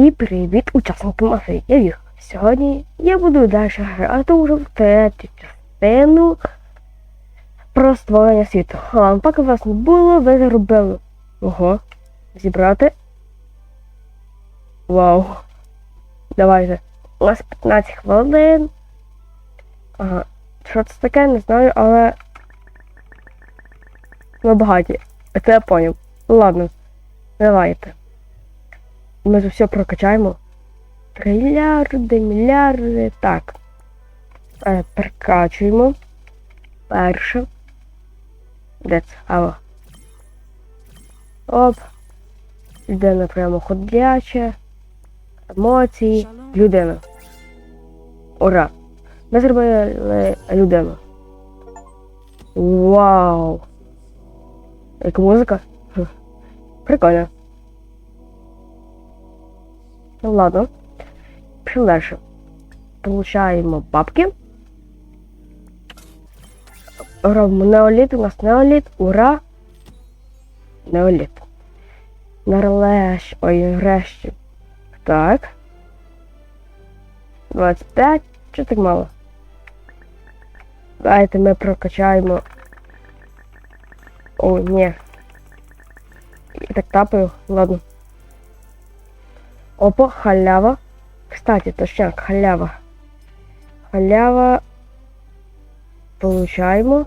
І привіт учасникам мафії. Сьогодні я буду далі грати уже в третю частину про створення світу. А поки вас не було, ви зробили. Ого. Зібрати. Вау. Давайте. У нас 15 хвилин. Ага. Що це таке, не знаю, але. Ми багаті. Це я поняв. Ну ладно. Давайте. Ми ж все прокачаємо. Трильярди, мільярди. Так. Е, прокачуємо. Перше. Де це? Алло. Оп. Людина прямо ходяча. Емоції. Людина. Ура! Ми зробили людину. Вау! Яка музика? Прикольно. Ну ладно. Пішли. Получаємо бабки. Робимо неоліт, у нас неоліт, ура! Неоліт. Нарешті, ой, нарешті. Так. 25. Чого так мало? Давайте ми прокачаємо. О, ні. І так тапаю, ладно. Опа, халява. Кстати, точняк, халява. Халява. Получаємо.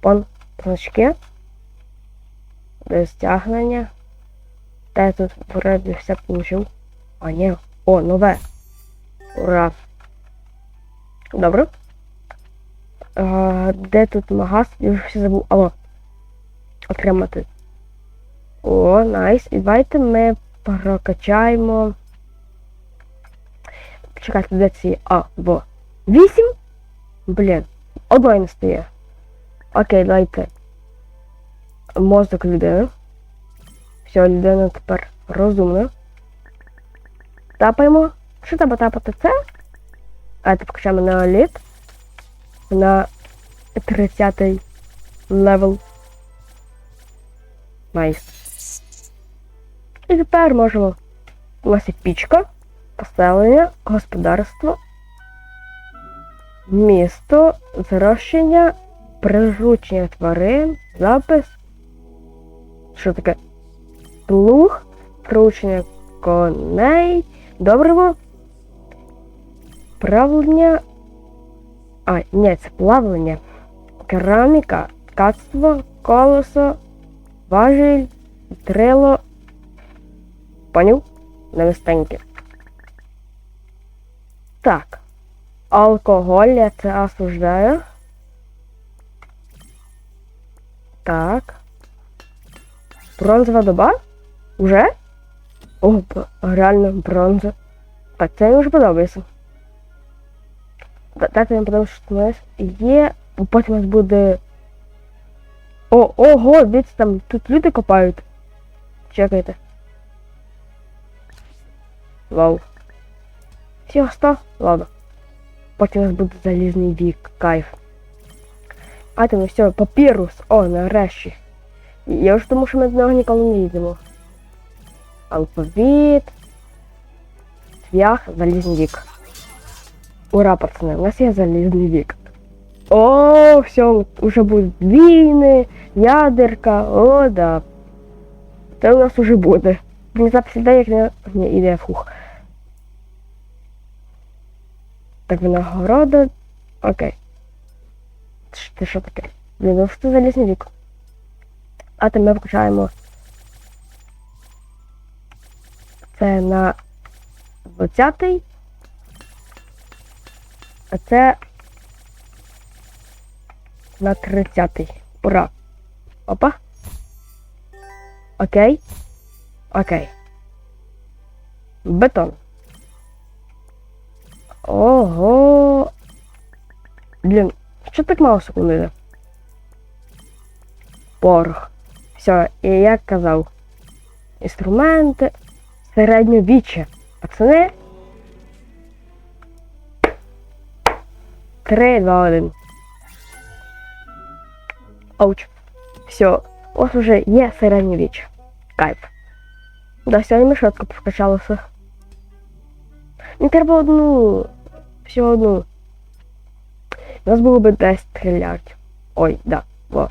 Пон значки. До стягнення. Та я тут вроді все получив. А, ні. О, нове. Ура. Добре. А, де тут магаз? Я все забув. Алло. Отримати. О, найс. І давайте ми прокачаємо. Чекайте, де ці? А, во. Вісім? Блін. Одної не стає. Окей, давайте. Мозок людини. Все, людина тепер розумна. Тапаємо. Що треба тапати це? Давайте покачаємо на літ. На 30 левел. Найс. І тепер можемо. У нас є пічка, поселення, господарство, місто, зрощення, приручення тварин, запис. Що таке? Плуг, приручення коней, добриво, правлення. А, ні, це плавлення, кераміка, ткацтво, колесо, важіль, трило. Поняв? Навистеньки. Так. Алкоголь я це осуждаю. Так. Бронзова доба? Уже? О, реально бронза. Так, це мені вже подобається. Так мені подобається, що нас є. Потім у нас буде. О, ого, дивіться, там тут люди копають. Чекайте. Вау. Всього 100? Ладно. Потім у нас буде залізний вік. Кайф. А там все, папірус. О, нарешті. Я вже тому, що ми до нього не їдемо. Алфавіт. Цвях, залізний вік. Ура, пацани, у нас є залізний вік. О, все, уже будуть війни, ядерка, о, да. Це у нас уже буде. Не запис ідея, як не... Ні, іде фух. Так, винагорода. Окей. Це що таке? Блін, ну залізний вік? А то ми включаємо. Це на 20-й. А це на 30-й. Ура! Опа. Окей. Окей. Бетон. Ого. Блін, що так мало секунди? Порох. Все, і як казав. Інструменти. Середньовіччя. Пацани. 3, 2, 1. Ауч. Все. Ось уже є середньовіччя. Кайф. Да, сьогодні ми швидко прокачалися. Мені треба одну. Всього одну. У нас було би 10 трильярдів. Ой, да. Во.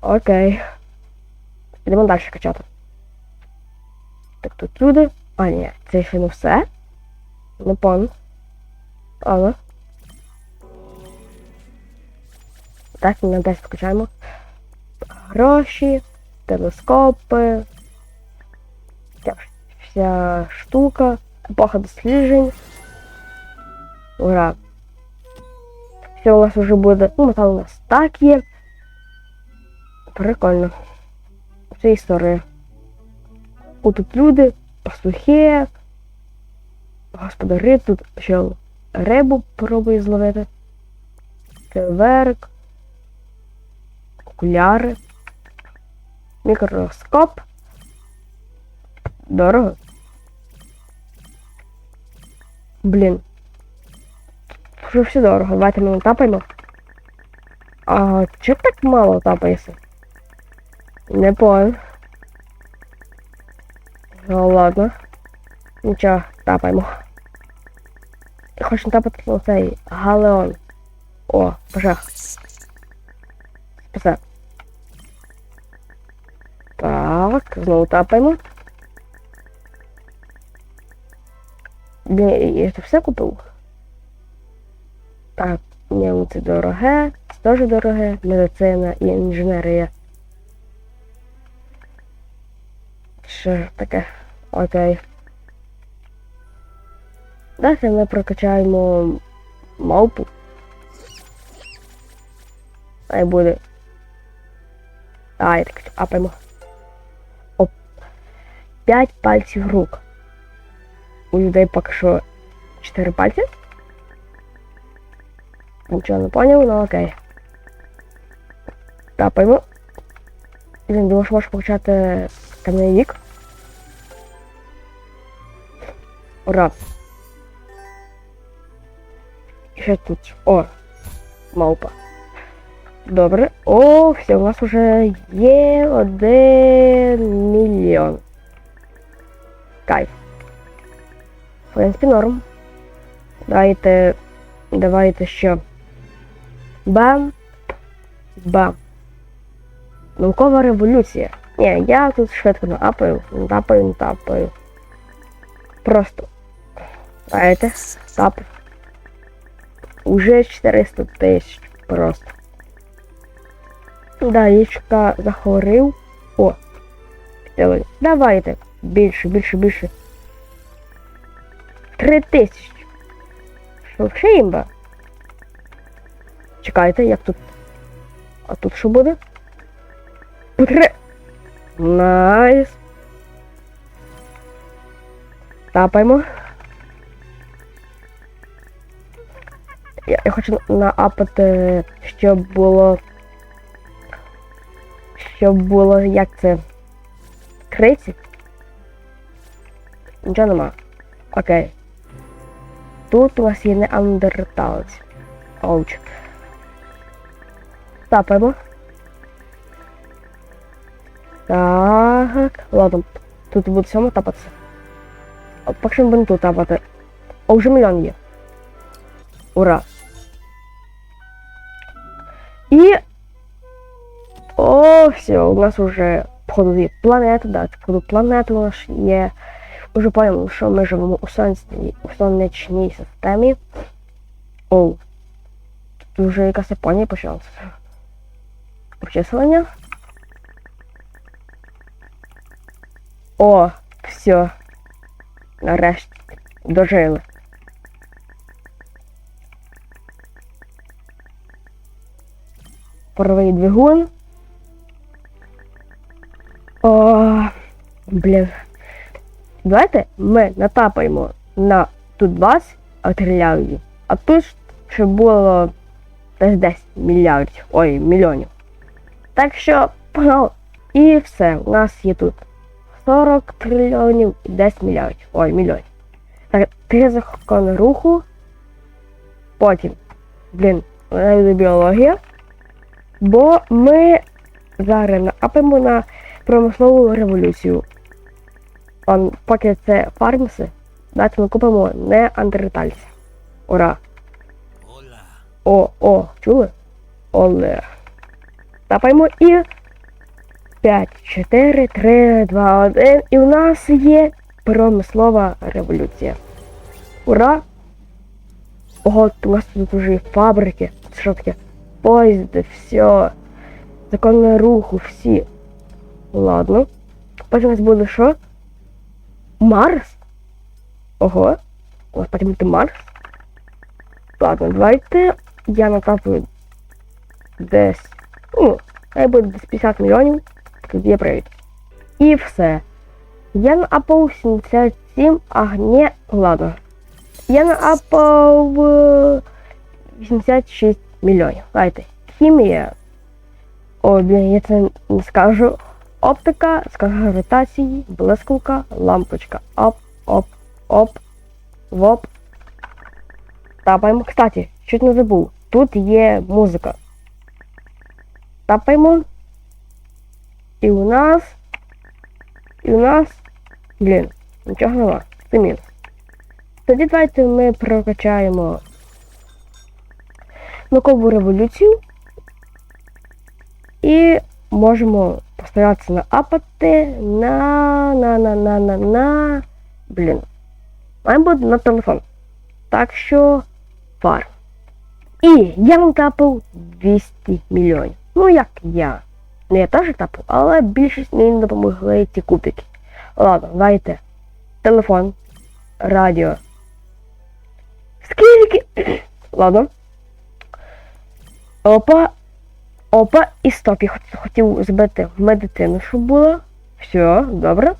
Окей. Йдемо далі качати. Так тут люди. А, ні, це ще не все. Не пон. Але. Так, ми на 10 покачаємо. Гроші, телескопи. Вся штука. Епоха досліджень. Ура. Все у нас вже буде. Ну, метал у нас так є. Прикольно. Це історія. О, тут люди, пастухи, господари, тут ще рибу пробує зловити. Кеверик. Окуляри. Мікроскоп. Дорого. Блін. Вже все дорого. Давайте ми тапаємо. А чого так мало тапається? Не понял. Ну ладно. Нічого, тапаємо. Хочу тапати цей галеон. О, пожах. Все. Так, знову тапаємо. Блін, я це все купив? Так, ні, ну це дороге, це теж дороге, медицина і інженерія. Що ж таке? Окей. Далі ми прокачаємо мавпу. Хай буде. А, я так апаємо. Оп. П'ять пальців рук. У людей поки що 4 пальці. Нічого не поняв, ну окей. Тапаємо. Він думав, що можеш почати кам'яний вік. Ура! І ще тут. О! Мавпа. Добре. О, все, у нас вже є один мільйон. Кайф. В принципі, норм. Давайте. Давайте що. Бам. Бам. Наукова революція. Ні, я тут швидко наапаю, натапаю, натапаю. Просто. Знаєте, тап. Уже 400 тисяч. Просто. Да, яичка захворив. О. Давайте. Більше, більше, більше. Три тисячі. Імба? Чекайте, як тут. А тут що буде? Три. Найс. Тапаємо. Я, я хочу наапати, щоб було. Щоб було як це. Криці. Нічого нема. Окей. Тут у вас є не андерталець. Ауч. Тапаємо. Так. Ладно. Тут буде сьомо тапатися. Поки ми будемо тут тапати. О, вже мільйон є. Ура! І... О, все, у нас уже походу є планета, да, походу планета у нас є. Уже поняли, що ми живемо у сонячній, у сонячній системі. О, тут вже якась Японія почалася. Обчислення. О, все. Нарешті. Дожили. Паровий двигун. О, блін. Давайте ми натапаємо на тут 20 трильярдів, а тут ще було десь 10 мільярдів. Ой, мільйонів. Так що, погнали. І все, у нас є тут 40 трильйонів і 10 мільярдів. Ой, мільйонів. Так, три закони руху. Потім, блін, біологія. Бо ми зараз наапимо на промислову революцію. Поки це фармси, давайте ми купимо неандертальця. Ура! Hola. О, о, чули? Оле. Тапаємо і 5, 4, 3, 2, 1. І у нас є промислова революція. Ура! Ого, у нас тут вже фабрики. Це Що таке? Поїзди, все. Закони руху, всі. Ладно. Потім у нас буде що? Марс? Ого. У нас буде Марс. Ладно, давайте я накапую десь. Ну, хай буде десь 50 мільйонів, тоді я привід. І все. Я наапав 77, а не. Ладно. Я наапав е, 86 мільйонів. Давайте. Хімія. Ой, блін, я це не скажу. Оптика, скажу гравітації, блискавка, лампочка. Оп, оп, оп, воп. Тапаємо. Кстати, чуть не забув. Тут є музика. Тапаємо. І у нас. І у нас. Блін, нічого нема. Це мінус. Тоді давайте ми прокачаємо наукову революцію. І можемо постаратися на апати на на на на на на. Блін. Буде на телефон. Так що фарм. І я вам тапав 200 мільйонів. Ну як я. Не я теж тапав, але більшість мені допомогли ці кубики. Ладно, давайте. Телефон, радіо. Скільки. Ладно. Опа. Опа, і стоп. Я хотів збити медицину, щоб було. Все, добре.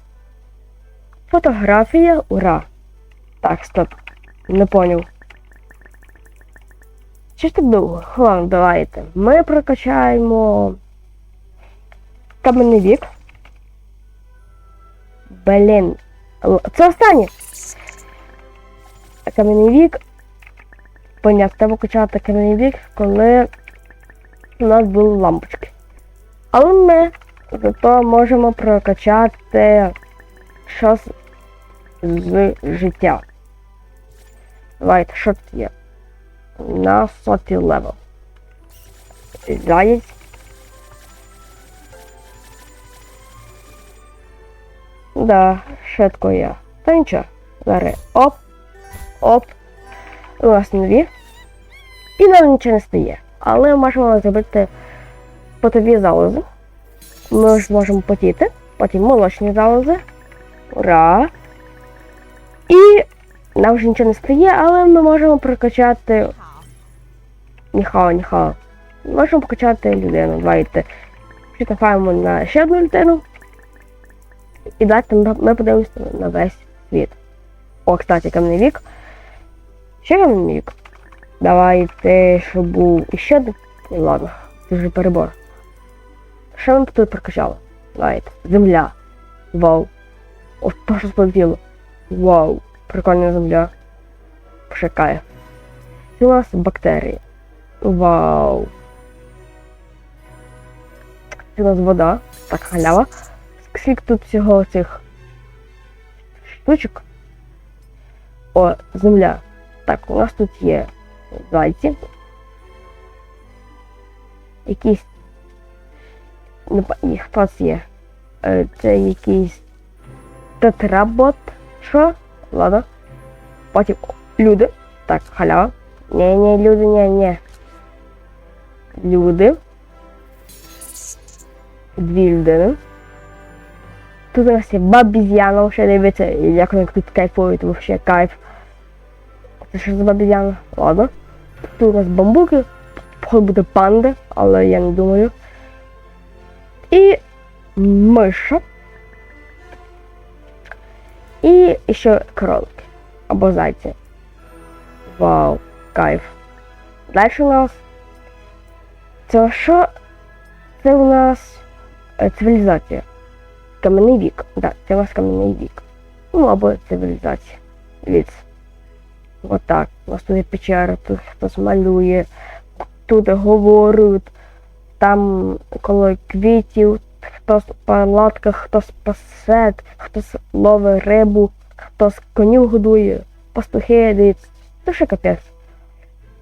Фотографія, ура. Так, стоп. Не поняв. Що ж так довго? Ладно, давайте. Ми прокачаємо каменний вік. Блін. Це останнє. Кам'яний вік. Понятно, треба качати кам'яний вік, коли у нас були лампочки. Але ми зато можемо прокачати щось з життя. Давайте, що тут є? На сотий левел. Заєць. Да, швидко я. Та нічого. Зараз оп, оп. У нас нові. І нам нічого не стає. Але можемо зробити потові залози. Ми ж зможемо потіти. Потім молочні залози. Ура! І нам вже нічого не стає, але ми можемо прокачати. Ніхао, ніхао. Можемо покачати людину. Давайте. Притафаємо на ще одну людину. І далі ми подивимося на весь світ. О, кстати, кам'яний вік. Ще кам'яний вік. Давайте, щоб був іще один. Ладно, це вже перебор. Що ми тут прокачали? Давайте. Земля. Вау. О, то що сполетіло. Вау. Прикольна земля. Пошикає. І у нас бактерії. Вау. Це у нас вода. Так, халява. Скільки тут всього цих штучок? О, земля. Так, у нас тут є зайці. Якісь. Не па- ні, хто є? Е, Це якийсь тетработ. Що? Ладно. Потім люди. Так, халява. Ні, ні, люди, ні, ні. Люди. Дві людини. Тут у нас є бабізяна, ще дивиться, як вони тут кайфують, вообще кайф. Що за бабізяна? Ладно. Тут у нас бамбуки, походу буде панди, але я не думаю. І миша. І ще кролики. Або зайці. Вау, кайф. Далі у нас. Це що? Це у нас е, цивілізація. Кам'яний вік. Так, це у нас кам'яний вік. Ну, або цивілізація. Віц. Отак. У нас тут печера, тут хтось малює, тут говорять, там коло квітів, хто в палатках, хто спасе, хто с- ловить рибу, хто з конів годує, пастухи, дивіться. Це ще капець.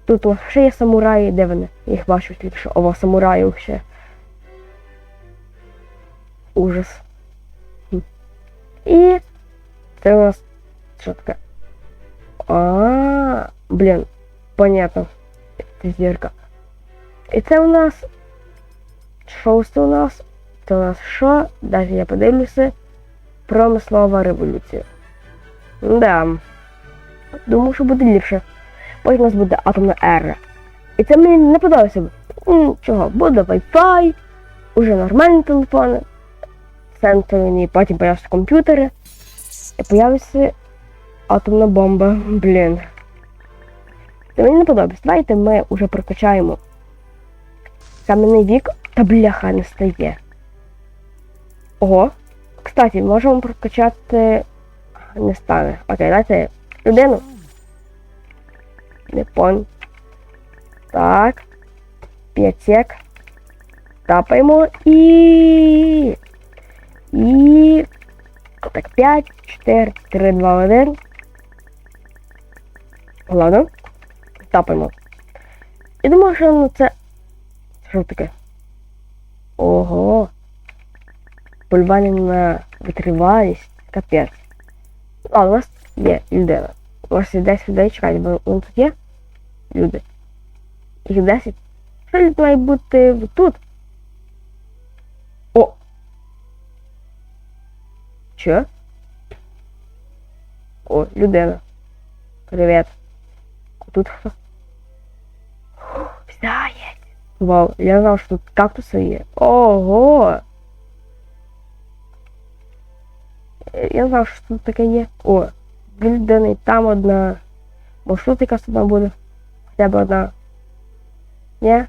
Тут ще є самураї, де вони? Їх бачу тільки що. Ова, самураїв ще. Ужас. І це у нас що таке? А, блін, понятно. Зірка. І це у нас. Що у нас? Це у нас що? Далі я подивлюся. Промислова революція. Да. Думаю, що буде ліпше. Потім у нас буде атомна ера. І це мені не подобається. Чого? Буде Wi-Fi, уже нормальні телефони, сенсорні, потім появляться комп'ютери. І появиться атомна бомба. Блін. Це мені не подобається. Давайте ми вже прокачаємо кам'яний вік та бляха не стає. Ого. Кстати, можемо прокачати. Не стане. Окей, давайте людину. Не пон. Так. П'ятсек. Тапаємо і. І. Так, 5, 4, 3, 2, 1. Ладно. Тапаємо. І думаю, що ну це. Що таке? Ого. Полювання на витривалість. Капець. А, у нас є людина. У вас є 10 людей, чекайте, бо вони тут є? Люди. Їх 10. Що люди має бути тут? О! Що? О, людина. Привіт. Тут хто? Заєць. Вау, я знав, що тут кактуси є. Ого! Я знав, що тут таке є. О, дві там одна. Може тут якась одна буде. Хоча б одна. Ні?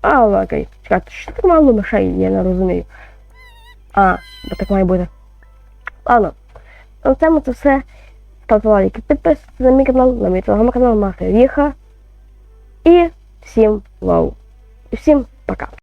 А, окей. Чекайте, що так мало мишей, я не розумію. А, бо так має бути. Ладно. На цьому це все. Ставте лайки, підписуйтесь на мій канал, на мій телеграм-канал Маха Віха. І всім вау. І всім пока.